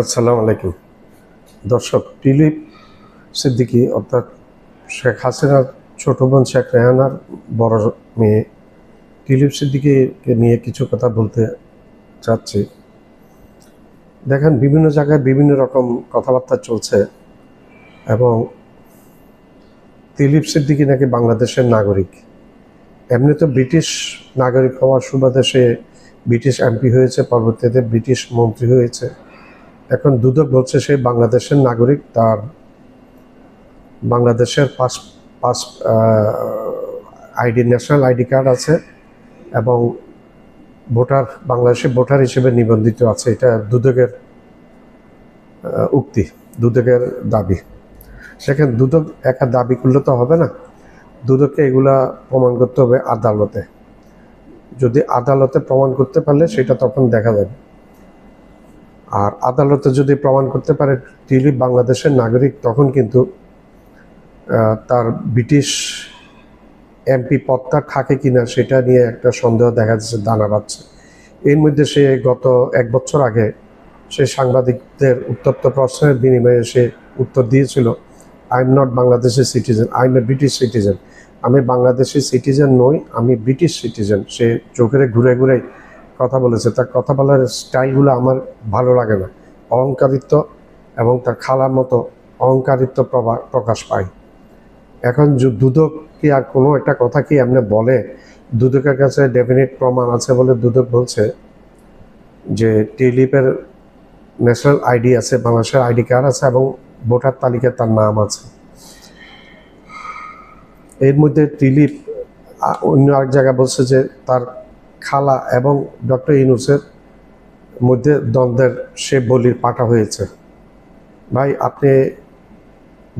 আসসালামু আলাইকুম। দর্শক টিলিপ সিদ্দিকী অর্থাৎ শেখ হাসিনার ছোট বোন শেখ রেহানার বড় মেয়ে টিলিপ সিদ্দিকীকে নিয়ে কিছু কথা বলতে চাচ্ছি। দেখেন, বিভিন্ন জায়গায় বিভিন্ন রকম কথাবার্তা চলছে এবং তিলিপ সিদ্দিকী নাকি বাংলাদেশের নাগরিক। এমনি তো ব্রিটিশ নাগরিক হওয়ার সুবাদে সে ব্রিটিশ এমপি হয়েছে, পরবর্তীতে ব্রিটিশ মন্ত্রী হয়েছে। এখন দুদক বলছে সে বাংলাদেশের নাগরিক তার বাংলাদেশের pass pass ID, national ID card আছে এবং ভোটার, বাংলাদেশে ভোটার হিসেবে নিবন্ধিত আছে। এটা দুদকের উক্তি, দুদকের দাবি। সেখানে দুদক একা দাবি করলে তো হবে না। দুদককে এগুলা প্রমাণ করতে হবে আদালতে। যদি আদালতে প্রমাণ করতে পারলে সেটা তখন দেখা যাবে। আর আদালতে যদি প্রমাণ করতে পারে টিলি বাংলাদেশের নাগরিক, তখন কিন্তু তার ব্রিটিশ এমপি পদটা থাকে কিনা সেটা নিয়ে একটা সন্দেহ দেখা যাচ্ছে, দানা বাচ্ছে এর মধ্যে সে গত এক বছর আগে সে সাংবাদিকদের উত্তপ্ত প্রশ্নের বিনিময়ে সে উত্তর দিয়েছিল আই এম নট বাংলাদেশের citizen I am a British citizen আমি বাংলাদেশের সিটিজেন নই, আমি ব্রিটিশ সিটিজেন সে চোখের ঘুরে ঘুরে কথা বলেছে, তার কথা বলার স্টাইলগুলো আমার ভালো লাগে না। অহংকারিত্ব এবং তার খালার মতো অহংকারিত্ব প্রকাশ পায়। এখন দুদক কি আর কোনো একটা কথা কি এমনি বলে? দুদকের কাছে ডেফিনিট প্রমাণ আছে বলে দুদক বলছে যে টিলিপের ন্যাশনাল আইডি আছে, বাংলাদেশের আইডি কার্ড আছে এবং ভোটার তালিকায় তার নাম আছে। এর মধ্যে টিলিপ অন্য আরেক জায়গায় বলছে যে তার খালা এবং ডক্টর ইনুসের মধ্যে দ্বন্দ্বের সে বলির পাঠা হয়েছে। ভাই, আপনি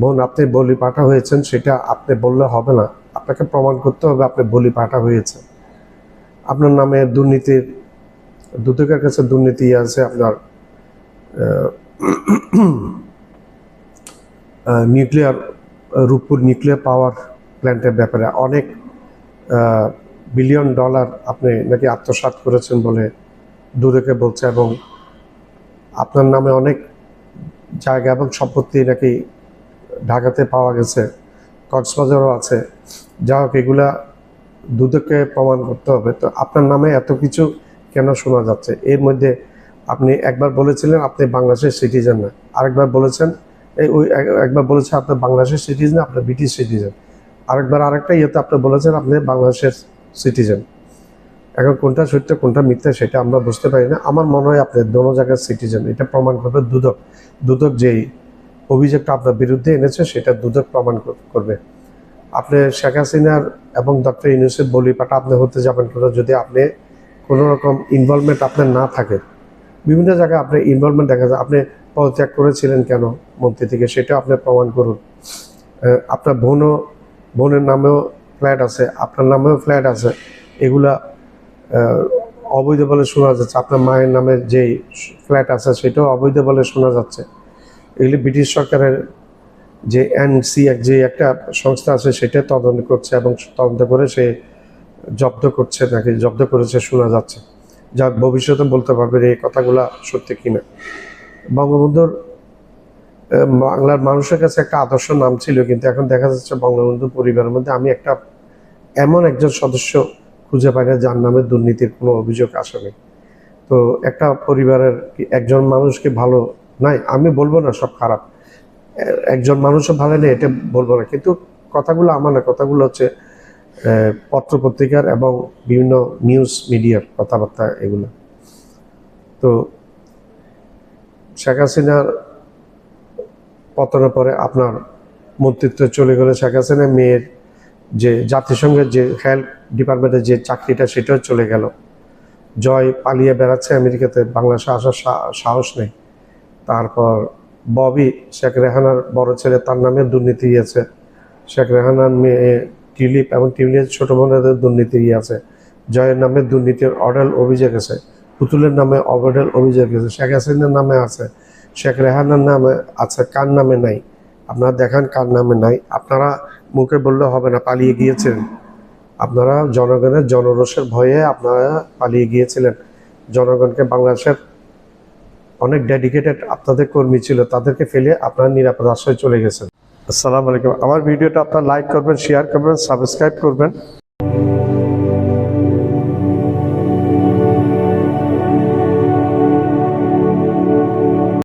বোন, আপনি বলি পাঠা হয়েছেন, সেটা আপনি বললে হবে না। আপনাকে প্রমাণ করতে হবে আপনি বলি পাঠা হয়েছে। আপনার নামে দুর্নীতির, দুদকের কাছে দুর্নীতি আছে, আপনার নিউক্লিয়ার, রূপপুর নিউক্লিয়ার পাওয়ার প্ল্যান্টের ব্যাপারে অনেক বিলিয়ন ডলার আপনি নাকি আত্মসাৎ করেছেন বলে দুদকে বলছে এবং আপনার নামে অনেক জায়গা এবং সম্পত্তি নাকি ঢাকাতে পাওয়া গেছে, কক্সবাজারও আছে। যা হোক, এগুলা দুদককে প্রমাণ করতে হবে। তো আপনার নামে এত কিছু কেন শোনা যাচ্ছে? এর মধ্যে আপনি একবার বলেছিলেন আপনি বাংলাদেশের সিটিজেন না। আরেকবার বলেছেন, এই ওই একবার বলেছেন আপনি বাংলাদেশের সিটিজেন আপনি ব্রিটিশ সিটিজেন আরেকবার আরেকটা ইয়েতে আপনি বলেছেন আপনি বাংলাদেশের সিটিজেন এখন কোনটা সত্য, কোনটা মিথ্যা সেটা আমরা বুঝতে পারি না। আমার মনে হয় আপনি দোনো জায়গার সিটিজেন এটা প্রমাণ করবে দুদক। দুদক যেই অভিযোগটা আপনার বিরুদ্ধে এনেছে, সেটা দুদক প্রমাণ করবে। আপনি শেখ হাসিনার এবং ডক্টর ইউনুসের বলিপাটা আপনি হতে যাবেন কেন যদি আপনি কোনো রকম ইনভলভমেন্ট আপনার না থাকে। বিভিন্ন জায়গায় আপনার ইনভলভমেন্ট দেখা যায়, আপনি পদত্যাগ করেছিলেন কেন মন্ত্রী থেকে, সেটা আপনি প্রমাণ করুন। আপনার বোনও, বোনের নামেও ফ্ল্যাট আছে, আপনার নামেও ফ্ল্যাট আছে, এগুলা অবৈধ বলে শোনা যাচ্ছে। আপনার মায়ের নামে যেই ফ্ল্যাট আছে, সেটাও অবৈধ বলে শোনা যাচ্ছে। এগুলি ব্রিটিশ সরকারের যে এনসি যে একটা সংস্থা আছে, সেটা তদন্ত করছে এবং তদন্ত করে সে জব্দ করছে, নাকি জব্দ করেছে শোনা যাচ্ছে। যা ভবিষ্যতে বলতে পারবে এই কথাগুলা সত্যি কিনা। বঙ্গবন্ধুর বাংলার মানুষের কাছে একটা আদর্শ নাম ছিল, কিন্তু এখন দেখা যাচ্ছে বঙ্গবন্ধু পরিবারের মধ্যে আমি একটা এমন একজন সদস্য খুঁজে পাই না যার নামে দুর্নীতির কোনো অভিযোগ আসেনি তো একটা পরিবারের একজন মানুষকে ভালো নাই? আমি বলব না সব খারাপ। একজন মানুষও ভালো নেই, এটা বলব না। কিন্তু কথাগুলো আমার না, কথাগুলো হচ্ছে পত্রপত্রিকার এবং বিভিন্ন নিউজ মিডিয়ার কথাবার্তা এগুলো। তো শেখ হাসিনার পতনের পরে আপনার মন্ত্রিত্ব চলে গেলে শেখ হাসিনার মেয়ের যে জাতিসংঘের যে হেলথ ডিপার্টমেন্টের যে চাকরিটা সেটাও চলে গেল। জয় পালিয়ে বেড়াচ্ছে আমেরিকাতে, বাংলাদেশে আসার সাহস নেই। তারপর ববি, শেখ রেহানার বড় ছেলে, তার নামে দুর্নীতি আছে শেখ রেহানার মেয়ে টিউলিপ এবং টিউলিপের ছোট বোনের দুর্নীতি আছে জয়ের নামে দুর্নীতির অডেল অভিযোগ আছে। পুতুলের নামে অবডেল অভিযোগ আছে। শেখ হাসিনার নামে আছে। শেখ রেহানার নামে আছে, কার নামে নাই? আপনারা দেখান কার নামে নাই। আপনারা মুখে বললে হবে না, পালিয়ে গিয়েছেন। আপনারা জনগণের জনরোষের ভয়ে আপনারা পালিয়ে গিয়েছিলেন। জনগণকে বাংলাদেশের অনেক ডেডিকেটেড আপনাদের কর্মী ছিল, তাদেরকে ফেলে আপনার নিরাপদ আশ্রয় চলে গেছেন। আসসালামু আলাইকুম। আমার ভিডিওটা আপনার লাইক করবেন শেয়ার করবেন সাবস্ক্রাইব করবেন।